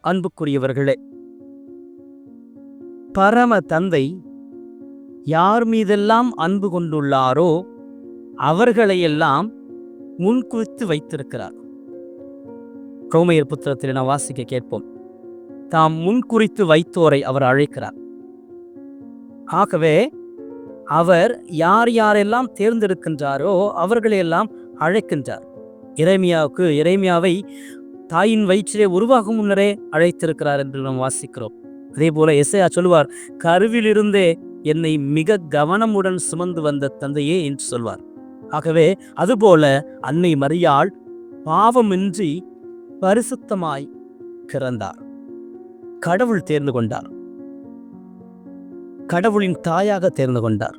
அன்புக்குரியவர்களே பரம தந்தை யார் மீதெல்லாம் அன்பு கொண்டுள்ளாரோ அவர்களையெல்லாம் முன்குறித்து வைத்திருக்கிறார். கௌமையர் புத்திரத்தில் நான் வாசிக்க கேட்போம். தாம் முன்குறித்து வைத்தோரை அவர் அழைக்கிறார். ஆகவே அவர் யார் யாரெல்லாம் தேர்ந்தெடுக்கின்றாரோ அவர்களையெல்லாம் அழைக்கின்றார். இறைமியாவுக்கு இறைமியாவை தாயின் வயிற்றிலே உருவாகும் முன்னரே அழைத்திருக்கிறார் என்று நாம் வாசிக்கிறோம். அதே போல எஸ்ஐயா சொல்வார் கருவிலிருந்தே என்னை மிக கவனமுடன் சுமந்து வந்த தந்தையே என்று சொல்வார். ஆகவே அதுபோல அன்னை மரியாள் பாவமின்றி பரிசுத்தமாய் பிறந்தார். கடவுள் தேர்ந்து கொண்டார். கடவுளின் தாயாக தேர்ந்து கொண்டார்.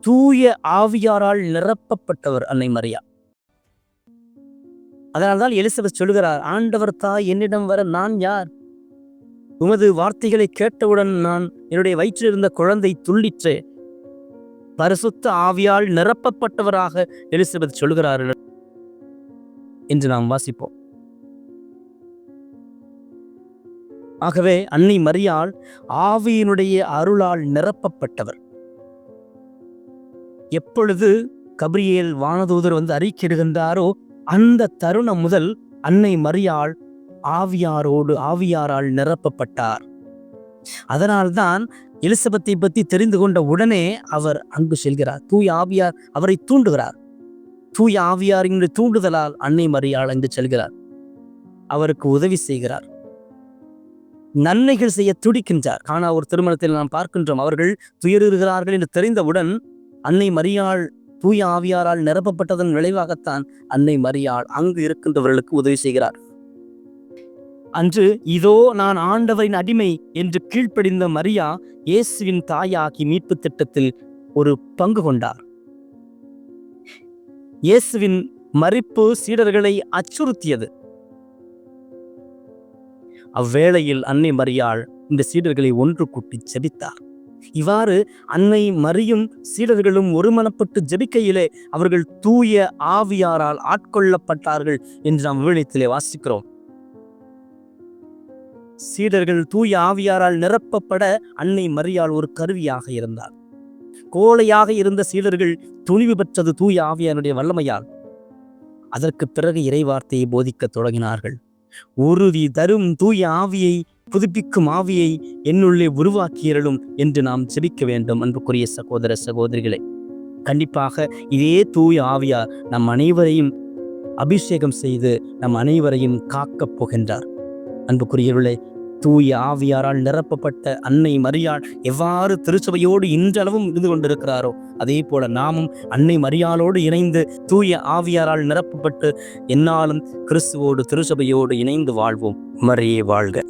தூய ஆவியாரால் நிரப்பப்பட்டவர் அன்னை மரியா. அதனால்தான் எலிசபெத் சொல்கிறார் ஆண்டவர் தாய் என்னிடம் வர நான் யார்? உமது வார்த்தைகளை கேட்டவுடன் நான் என்னுடைய வயிற்றில் இருந்த குழந்தை துள்ளிற்றே. பரிசுத்த ஆவியால் நிரப்பப்பட்டவராக எலிசபெத் சொல்கிறார் என்று நாம் வாசிப்போம். ஆகவே அன்னை மரியாள் ஆவியினுடைய அருளால் நிரப்பப்பட்டவர். எப்பொழுது கபிரியேல் வானதூதர் வந்து அறிக்கிடுகின்றாரோ அந்த தருணம் முதல் அன்னை மரியாள் ஆவியாரோடு ஆவியாரால் நிரப்பப்பட்டார். அதனால்தான் எலிசபெத்தை பற்றி தெரிந்து கொண்ட உடனே அவர் அங்கு செல்கிறார். தூய் ஆவியார் அவரை தூண்டுகிறார். தூய் ஆவியாரின் தூண்டுதலால் அன்னை மரியாள் அங்கு செல்கிறார். அவருக்கு உதவி செய்கிறார். நன்மைகள் செய்ய துடிக்கின்றார். காணா ஒரு திருமணத்தில் நாம் பார்க்கின்றோம் அவர்கள் துயருகிறார்கள் என்று தெரிந்தவுடன் அன்னை மரியாள் தூய ஆவியாரால் நிரப்பப்பட்டதன் விளைவாகத்தான் அன்னை மரியாள் அங்கு இருக்கின்றவர்களுக்கு உதவி செய்கிறார். அன்று இதோ நான் ஆண்டவரின் அடிமை என்று கீழ்ப்படிந்த மரியா இயேசுவின் தாயாகி மீட்பு திட்டத்தில் ஒரு பங்கு கொண்டார். இயேசுவின் மறிப்பு சீடர்களை அச்சுறுத்தியது. அவ்வேளையில் அன்னை மரியாள் இந்த சீடர்களை ஒன்று கூட்டி ஜெபித்தார் இவ்வாறு அன்னை மரியும் சீடர்களும் ஒருமனப்பட்டு ஜெபிக்கையிலே அவர்கள் தூய ஆவியாரால் ஆட்கொள்ளப்பட்டார்கள் என்று நாம் விவரணத்திலே வாசிக்கிறோம். சீடர்கள் தூய ஆவியாரால் நிரப்பப்பட அன்னை மரியாள் ஒரு கருவியாக இருந்தார். கோழையாக இருந்த சீடர்கள் துணிவு பெற்றது தூய ஆவியாருடைய வல்லமையால். அதற்கு பிறகு இறைவார்த்தையை போதிக்கத் தொடங்கினார்கள். உறுதி தரும் தூய ஆவியை புதுப்பிக்கும் ஆவியை என்னுள்ளே உருவாக்கியறலும் என்று நாம் செபிக்க வேண்டும் அன்புக்குரிய சகோதர சகோதரிகளை. கண்டிப்பாக இதே தூய ஆவியார் நம் அனைவரையும் அபிஷேகம் செய்து நம் அனைவரையும் காக்கப் போகின்றார். அன்புக்குரியவர்களே தூய ஆவியாரால் நிரப்பப்பட்ட அன்னை மரியாள் எவ்வாறு திருச்சபையோடு இன்றளவும் இருந்து கொண்டிருக்கிறாரோ அதே போல நாமும் அன்னை மரியாளோடு இணைந்து தூய ஆவியாரால் நிரப்பப்பட்டு என்னாலும் கிறிஸ்துவோடு திருச்சபையோடு இணைந்து வாழ்வோம். மரியே வாழ்க.